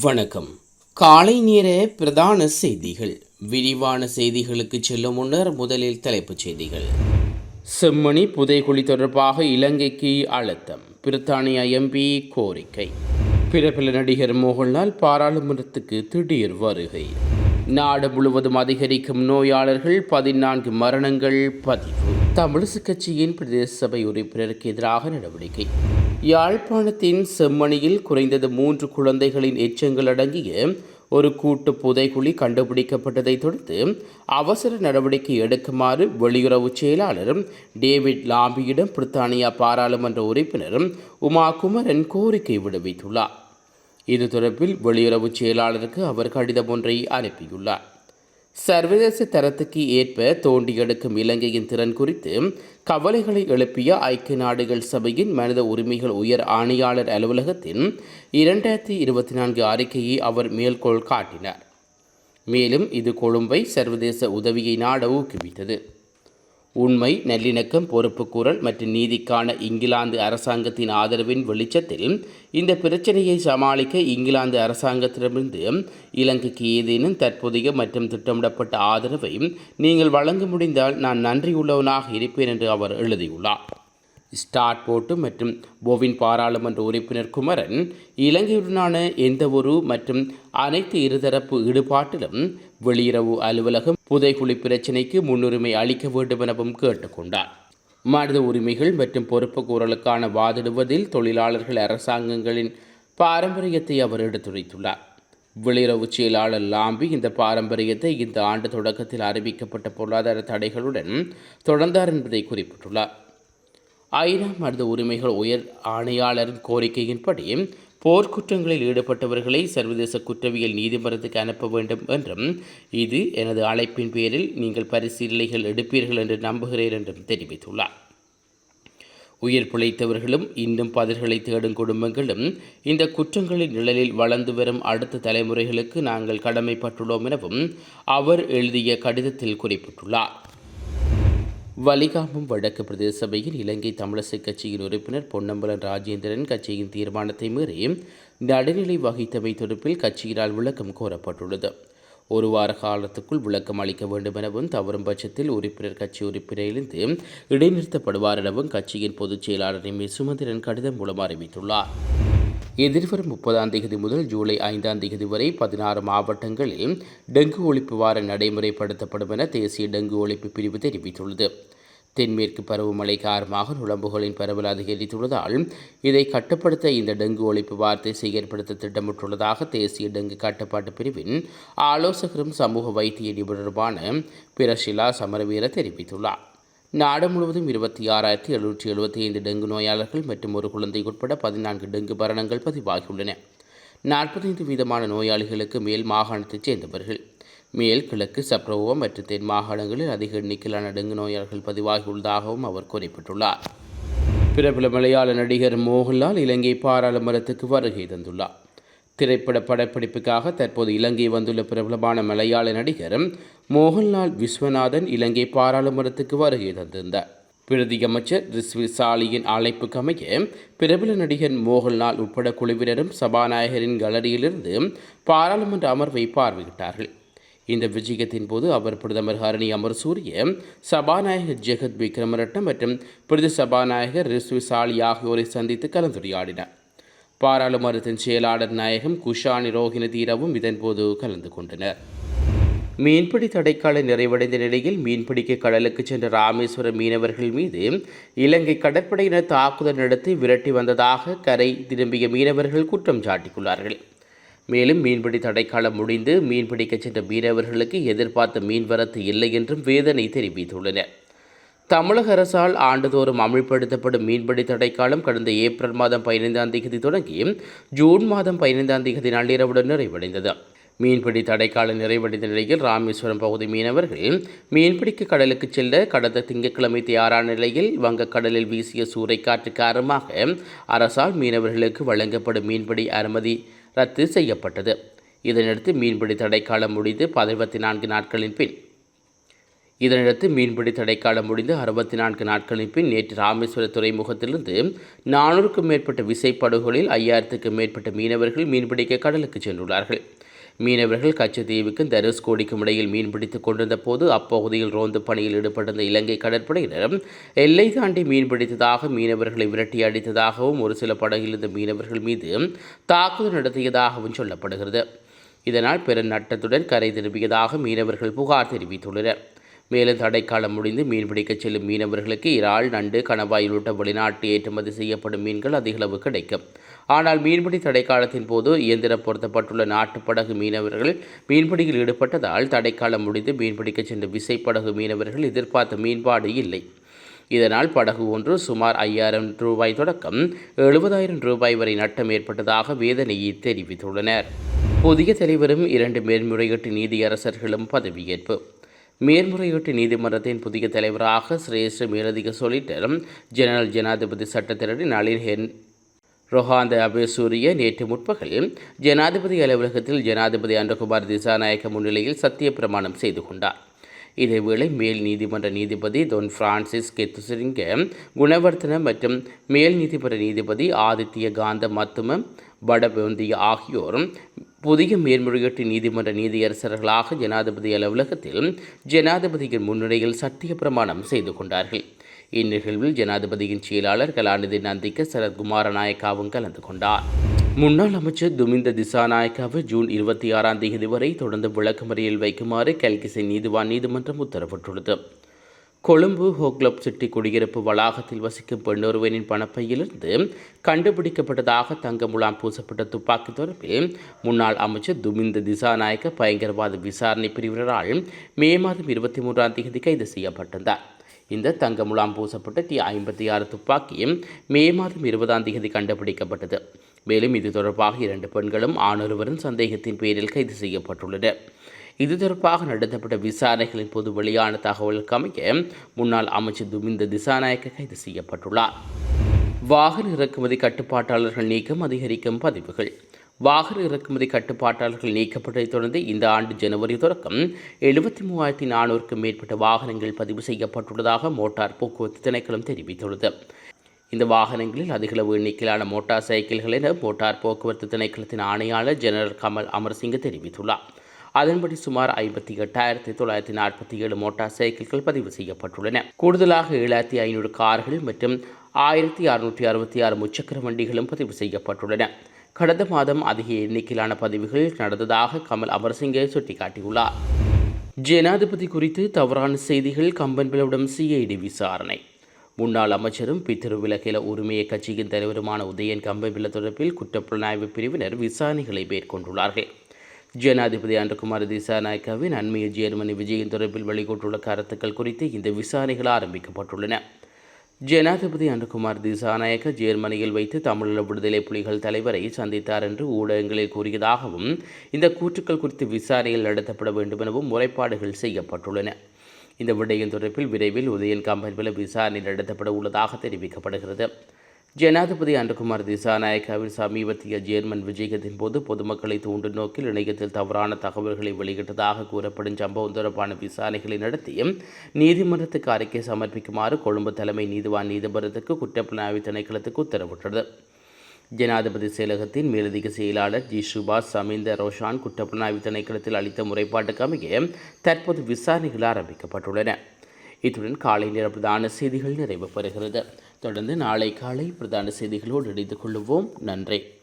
வணக்கம். காலை நேர பிரதான செய்திகள். விரிவான செய்திகளுக்கு செல்லும் முன்னர் முதலில் தலைப்புச் செய்திகள். செம்மணி புதைகுழி தொடர்பாக இலங்கைக்கு அழுத்தம். பிரித்தானிய எம்பி கோரிக்கை. பிரபல நடிகர் மோகன்லால் பாராளுமன்றத்துக்கு திடீர் வருகை. நாடு முழுவதும் அதிகரிக்கும் நோயாளர்கள் பதினான்கு மரணங்கள் பதிவு. தமிழிசு கட்சியின் பிரதேச சபை உறுப்பினருக்கு எதிராக நடவடிக்கை. யாழ்ப்பாணத்தின் செம்மணியில் குறைந்தது மூன்று குழந்தைகளின் எச்சங்கள் அடங்கிய ஒரு கூட்டு புதைகுழி கண்டுபிடிக்கப்பட்டதைத் தொடர்ந்து அவசர நடவடிக்கை எடுக்குமாறு வெளியுறவு செயலாளர் டேவிட் லாம்பியிடம் பிரித்தானியா பாராளுமன்ற உறுப்பினர் உமா குமரன் கோரிக்கை விடுவித்துள்ளார். இது தொடர்பில் வெளியுறவு செயலாளருக்கு அவர் கடிதம் ஒன்றை அனுப்பியுள்ளார். சர்வதேச தரத்துக்கு ஏற்ப தோண்டி எடுக்கும் இலங்கையின் திறன் குறித்து கவலைகளை எழுப்பிய ஐக்கிய நாடுகள் சபையின் மனித உரிமைகள் உயர் ஆணையாளர் அலுவலகத்தின் இரண்டாயிரத்தி இருபத்தி நான்கு அறிக்கையை அவர் மேற்கோள் காட்டினார். மேலும் இது கொழும்பை சர்வதேச உதவியை நாட ஊக்குவித்தது. உண்மை நல்லிணக்கம் பொறுப்புக்கூறல் மற்றும் நீதிக்கான இங்கிலாந்து அரசாங்கத்தின் ஆதரவின் வெளிச்சத்தில் இந்த பிரச்சனையை சமாளிக்க இங்கிலாந்து அரசாங்கத்திடமிருந்து இலங்கைக்கு ஏதேனும் தற்போதைய மற்றும் திட்டமிடப்பட்ட ஆதரவை நீங்கள் வழங்க முடிந்தால் நான் நன்றியுள்ளவனாக இருப்பேன் என்று அவர் எழுதியுள்ளார். ஸ்டார்ட் போட்டு மற்றும் போவின் பாராளுமன்ற உறுப்பினர் குமரன் இலங்கையுடனான எந்தவொரு மற்றும் அனைத்து இருதரப்பு ஈடுபாட்டிலும் வெளியுறவு அலுவலகம் புதைக்குழி பிரச்சினைக்கு முன்னுரிமை அளிக்க வேண்டும் எனவும் கேட்டுக்கொண்டார். மனித உரிமைகள் மற்றும் பொறுப்புக்கூறலுக்கான வாதிடுவதில் தொழிலாளர்கள் அரசாங்கங்களின் பாரம்பரியத்தை அவர் எடுத்துரைத்துள்ளார். வெளியுறவு செயலாளர் லாம்பி இந்த பாரம்பரியத்தை இந்த ஆண்டு தொடக்கத்தில் அறிவிக்கப்பட்ட பொருளாதார தடைகளுடன் தொடர்ந்தார் என்பதை குறிப்பிட்டுள்ளார். ஐநா மனித உரிமைகள் உயர் ஆணையாளரின் கோரிக்கையின்படி போர்க்குற்றங்களில் ஈடுபட்டவர்களை சர்வதேச குற்றவியல் நீதிமன்றத்துக்கு அனுப்ப வேண்டும் என்றும் இது எனது அழைப்பின் பேரில் நீங்கள் பரிசீலனைகள் எடுப்பீர்கள் என்று நம்புகிறேன் என்றும் தெரிவித்துள்ளார். உயிர் பிழைத்தவர்களும் இன்னும் பதில்களை தேடும் குடும்பங்களும் இந்த குற்றங்களின் நிழலில் வளர்ந்து வரும் அடுத்த தலைமுறைகளுக்கு நாங்கள் கடமைப்பட்டுள்ளோம் எனவும் அவர் எழுதிய கடிதத்தில் குறிப்பிட்டுள்ளார். வலிகாமம் வடக்கு பிரதேச சபையில் இலங்கை தமிழிசை கட்சியின் உறுப்பினர் பொன்னம்பலன் ராஜேந்திரன் கட்சியின் தீர்மானத்தை மீறி நடுநிலை வகித்தமை தொடர்பில் கட்சியினால் விளக்கம் கோரப்பட்டுள்ளது. ஒரு வார காலத்துக்குள் விளக்கம் அளிக்க வேண்டும் எனவும் தவறும் பட்சத்தில் உறுப்பினர் கட்சி உறுப்பினரிலிருந்து இடைநிறுத்தப்படுவார் எனவும் கட்சியின் பொதுச் செயலாளர் சுமந்திரன் கடிதம் மூலம் அறிவித்துள்ளார். எதிர்வரும் முப்பதாம் தேதி முதல் ஜூலை ஐந்தாம் தேதி வரை பதினாறு மாவட்டங்களில் டெங்கு ஒழிப்பு வாரம் நடைமுறைப்படுத்தப்படும் என தேசிய டெங்கு ஒழிப்பு பிரிவு தெரிவித்துள்ளது. தென்மேற்கு பருவமழை காரணமாக நுழம்புகளின் பரவல் அதிகரித்துள்ளதால் இதை கட்டுப்படுத்த இந்த டெங்கு ஒழிப்பு வார்த்தை செயற்படுத்த திட்டமிட்டுள்ளதாக தேசிய டெங்கு கட்டுப்பாட்டு பிரிவின் ஆலோசகரும் சமூக வைத்திய நிபுணருமான பிரஷிலா சமரவீர தெரிவித்துள்ளார். நாடு முழுவதும் இருபத்தி ஆறாயிரத்தி எழுநூற்றி எழுபத்தி ஐந்து டெங்கு நோயாளர்கள் மற்றும் ஒரு குழந்தை உட்பட பதினான்கு டெங்கு மரணங்கள் பதிவாகியுள்ளன. நாற்பத்தைந்து வீதமான நோயாளிகளுக்கு மேல் மாகாணத்தைச் சேர்ந்தவர்கள். மேல் கிழக்கு சப்ரவோ மற்றும் தென் மாகாணங்களில் அதிக எண்ணிக்கையிலான டெங்கு நோயாளர்கள் பதிவாகியுள்ளதாகவும் அவர் குறிப்பிட்டுள்ளார். பிரபல மலையாள நடிகர் மோகன்லால் இலங்கை பாராளுமன்றத்துக்கு வருகை தந்துள்ளார். திரைப்பட படப்பிடிப்புக்காக தற்போது இலங்கை வந்துள்ள பிரபலமான மலையாள நடிகர் மோகன்லால் விஸ்வநாதன் இலங்கை பாராளுமன்றத்துக்கு வருகை தந்திருந்தார் பிரதி அமைச்சர் ரிஸ்வி சாலியின் அழைப்புக்கமைய பிரபல நடிகர் மோகன்லால் உட்பட குழுவினரும் சபாநாயகரின் கலரியிலிருந்து பாராளுமன்ற அமர்வை பார்வையிட்டார்கள். இந்த விஜயத்தின் போது அவர் பிரதமர் ஹரணி அமர்சூரிய சபாநாயகர் ஜெகத் விக்ரமரட்னம் மற்றும் பிரதி சபாநாயகர் ரிஸ்வி சாலி ஆகியோரை சந்தித்து கலந்துரையாடினார். பாராளுமன்றத்தின் செயலாளர் நாயகம் குஷானி ரோஹின தீரவும் இதன்போது கலந்து கொண்டனர். மீன்பிடி தடைக்கால நிறைவடைந்த நிலையில் மீன்பிடிக்க கடலுக்கு சென்ற ராமேஸ்வரம் மீனவர்கள் மீது இலங்கை கடற்படையினர் தாக்குதல் நடத்தி விரட்டி வந்ததாக கரை திரும்பிய மீனவர்கள் குற்றம் சாட்டியுள்ளார்கள். மேலும் மீன்பிடி தடைக்காலம் முடிந்து மீன்பிடிக்கச் சென்ற மீனவர்களுக்கு எதிர்பார்த்த மீன்வரத்து இல்லை என்றும் வேதனை தெரிவித்துள்ளனர். தமிழக அரசால் ஆண்டுதோறும் அமல்படுத்தப்படும் மீன்பிடி தடைக்காலம் கடந்த ஏப்ரல் மாதம் பதினைந்தாம் தேதி தொடங்கி ஜூன் மாதம் பதினைந்தாம் தேதி நள்ளிரவுடன் நிறைவடைந்தது. மீன்பிடி தடைக்காலம் நிறைவடைந்த நிலையில் ராமேஸ்வரம் பகுதி மீனவர்கள் மீன்பிடிக்க கடலுக்கு செல்ல கடந்த திங்கட்கிழமை தயாரான நிலையில் வங்கக்கடலில் வீசிய சூறைக்காற்று காரணமாக அரசால் மீனவர்களுக்கு வழங்கப்படும் மீன்பிடி அனுமதி ரத்து செய்யப்பட்டது. இதனையடுத்து மீன்பிடி தடைக்காலம் முடிந்து பதினெத்தி நான்கு நாட்களின் பின் இதனையடுத்து மீன்பிடி தடைக்காலம் முடிந்து அறுபத்தி நான்கு நாட்களின் பின் நேற்று ராமேஸ்வர துறைமுகத்திலிருந்து நானூறுக்கும் மேற்பட்ட விசைப்படகுகளில் ஐயாயிரத்துக்கும் மேற்பட்ட மீனவர்கள் மீன்பிடிக்க கடலுக்கு சென்றுள்ளார்கள். மீனவர்கள் கச்சத்தீவுக்கும் தனுஷ்கோடிக்கும் இடையில் மீன்பிடித்துக் கொண்டிருந்த போது அப்பகுதியில் ரோந்து பணியில் ஈடுபட்டிருந்த இலங்கை கடற்படையினர் எல்லை தாண்டி மீன்பிடித்ததாக மீனவர்களை விரட்டி அடித்ததாகவும் ஒரு சில படகில் இருந்த மீனவர்கள் மீது தாக்குதல் நடத்தியதாகவும் சொல்லப்படுகிறது. இதனால் பெரும் நட்டத்துடன் கரை திரும்பியதாக மீனவர்கள் புகார் தெரிவித்துள்ளனர். மேலும் தடைக்காலம் முடிந்து மீன்பிடிக்கச் செல்லும் மீனவர்களுக்கு இறால் நண்டு கணவாய் உள்ளிட்ட வெளிநாட்டு ஏற்றுமதி செய்யப்படும் மீன்கள் அதிகளவு கிடைக்கும். ஆனால் மீன்பிடி தடைக்காலத்தின் போது இயந்திரம் பொருத்தப்பட்டுள்ள நாட்டுப்படகு மீனவர்கள் மீன்பிடியில் ஈடுபட்டதால் தடைக்காலம் முடிந்து மீன்பிடிக்கச் சென்ற விசைப்படகு மீனவர்கள் எதிர்பார்த்த மீன்பாடு இல்லை. இதனால் படகு ஒன்று சுமார் ஐயாயிரம் ரூபாய் தொடக்கம் எழுபதாயிரம் ரூபாய் வரை நட்டம் ஏற்பட்டதாக வேதனையை தெரிவித்துள்ளனர். புதிய தலைவரும் இரண்டு மேல்முறையீட்டு நீதியரசர்களும் பதவியேற்பு. மேல்முறையீட்டு நீதிமன்றத்தின் புதிய தலைவராக சிரேஷ்ட மேலதிக சொலிட்டர் ஜெனரல் ஜனாதிபதி சட்டத்திரடி நளின் ஹென் ரொஹாந்த அபேசூரிய நேற்று முற்பகலில் ஜனாதிபதி அலுவலகத்தில் ஜனாதிபதி அன்றகுமார் திசாநாயக்க முன்னிலையில் சத்திய பிரமாணம் செய்து கொண்டார். இதேவேளை மேல் நீதிமன்ற நீதிபதி தொன் பிரான்சிஸ் கெத்துசிரிங்க குணவர்த்தன மற்றும் மேல் நீதிமன்ற நீதிபதி ஆதித்ய காந்த மத்தும படபொந்திய ஆகியோரும் புதிய மேன்முறையீட்டு நீதிமன்ற நீதியரசர்களாக ஜனாதிபதி அலுவலகத்தில் ஜனாதிபதியின் முன்னிலையில் சத்திய பிரமாணம் செய்து கொண்டார்கள். இந்நிகழ்வில் ஜனாதிபதியின் செயலாளர் கலாநிதி நந்திக்க சரத் குமாரநாயக்காவும் கலந்து கொண்டார். முன்னாள் அமைச்சர் துமிந்த திசாநாயக்காவை ஜூன் இருபத்தி ஆறாம் தேதி வரை தொடர்ந்து விளக்கமறியில் வைக்குமாறு கல்கிசை நீதிவான் நீதிமன்றம் உத்தரவிட்டுள்ளது. கொழும்பு ஹோக்லப் சிட்டி குடியிருப்பு வளாகத்தில் வசிக்கும் பெண்ணொருவனின் பணப்பையிலிருந்து கண்டுபிடிக்கப்பட்டதாக தங்க முலாம் பூசப்பட்ட துப்பாக்கி தொடர்பில் முன்னாள் அமைச்சர் துமிந்த திசாநாயக்க பயங்கரவாத விசாரணை பிரிவினரால் மே மாதம் இருபத்தி மூன்றாம் தேதி கைது செய்யப்பட்டிருந்தார். இந்த தங்க முலாம் பூசப்பட்ட டி ஐம்பத்தி ஆறு துப்பாக்கியும் மே மாதம் இருபதாம் தேதி கண்டுபிடிக்கப்பட்டது. மேலும் இது தொடர்பாக இரண்டு பெண்களும் ஆணொருவரும் சந்தேகத்தின் பேரில் கைது செய்யப்பட்டுள்ளனர். இது தொடர்பாக நடத்தப்பட்ட விசாரணைகளின் போது வெளியான தகவலுக்கு அமைய முன்னாள் அமைச்சர் துமிந்த திசாநாயக்க கைது செய்யப்பட்டுள்ளார். வாகன இறக்குமதி கட்டுப்பாட்டாளர்கள் நீக்கம் அதிகரிக்கும் பதிவுகள். வாகன இறக்குமதி கட்டுப்பாட்டாளர்கள் நீக்கப்பட்டதைத் தொடர்ந்து இந்த ஆண்டு ஜனவரி தொடக்கம் எழுபத்தி மூவாயிரத்தி நானூறுக்கும் மேற்பட்ட வாகனங்கள் பதிவு செய்யப்பட்டுள்ளதாக மோட்டார் போக்குவரத்து திணைக்களம் தெரிவித்துள்ளது. இந்த வாகனங்களில் அதிகளவு எண்ணிக்கையிலான மோட்டார் சைக்கிள்கள் என மோட்டார் போக்குவரத்து திணைக்களத்தின் ஆணையாளர் ஜெனரல் கமல் அமர்சிங்க தெரிவித்துள்ளார். அதன்படி சுமார் ஐம்பத்தி எட்டாயிரத்தி தொள்ளாயிரத்தி நாற்பத்தி ஏழு மோட்டார் சைக்கிள்கள் பதிவு செய்யப்பட்டுள்ளன. கூடுதலாக ஏழாயிரத்தி ஐநூறு கார்கள் மற்றும் ஆயிரத்தி அறுநூற்றி அறுபத்தி ஆறு முச்சக்கர வண்டிகளும் பதிவு செய்யப்பட்டுள்ளன. கடந்த மாதம் அதிக எண்ணிக்கையிலான பதிவுகள் நடந்ததாக கமல் அமர்சிங்கே சுட்டிக்காட்டியுள்ளார். ஜனாதிபதி குறித்து தவறான செய்திகள் கம்பன்பிலவிடம் சிஐடி விசாரணை. முன்னாள் அமைச்சரும் பித்திருவிலகில உரிமையை கட்சியின் தலைவருமான உதயன் கம்பன்பில தொடர்பில் குற்றப்புலனாய்வு பிரிவினர் விசாரணைகளை மேற்கொண்டுள்ளார்கள். ஜனாதிபதி அன்றகுமார் திசாநாயக்காவின் அண்மைய ஜேர்மனி விஜயின் தொடர்பில் வெளியிட்டுள்ள கருத்துக்கள் குறித்து இந்த விசாரணைகள் ஆரம்பிக்கப்பட்டுள்ளன. ஜனாதிபதி அனுகுமார் திசாநாயக்க ஜெர்மனியில் வைத்து தமிழீழ விடுதலை புலிகள் தலைவரை சந்தித்தார் என்று ஊடகங்களில் கூறியதாகவும் இந்த கூற்றுக்கள் குறித்து விசாரணைகள் நடத்தப்பட வேண்டும் எனவும் முறைப்பாடுகள் செய்யப்பட்டுள்ளன. இந்த விடயம் தொடர்பில் விரைவில் உதயன் கம்பெனியில் விசாரணை நடத்தப்பட உள்ளதாக தெரிவிக்கப்படுகிறது. ஜனாதிபதி அன்றகுமார் திசாநாயக்காவின் சமீபத்திய ஜேர்மன் விஜயத்தின் போது பொதுமக்களை தூண்டும் நோக்கில் இணையத்தில் தவறான தகவல்களை வெளியிட்டதாக கூறப்படும் சம்பவம் தொடர்பான விசாரணைகளை நடத்தி நீதிமன்றத்துக்கு அறிக்கை சமர்ப்பிக்குமாறு கொழும்பு தலைமை நீதிவான் நீதிமன்றத்துக்கு குற்றப்புலனாய்வு திணைக்களத்துக்கு உத்தரவிட்டது. ஜனாதிபதி செயலகத்தின் மேலதிக செயலாளர் ஜி. சுபாஷ் சமீந்த ரோஷான் குற்றப்புலனாய்வு திணைக்களத்தில் அளித்த முறைப்பாட்டுக்கு அமைய தற்போது விசாரணைகள் ஆரம்பிக்கப்பட்டுள்ளன. இத்துடன் காலை நேர பிரதான செய்திகள் நிறைவு பெறுகிறது. தொடர்ந்து நாளை காலை பிரதான செய்திகளோடு இணைந்து கொள்ளுவோம். நன்றி.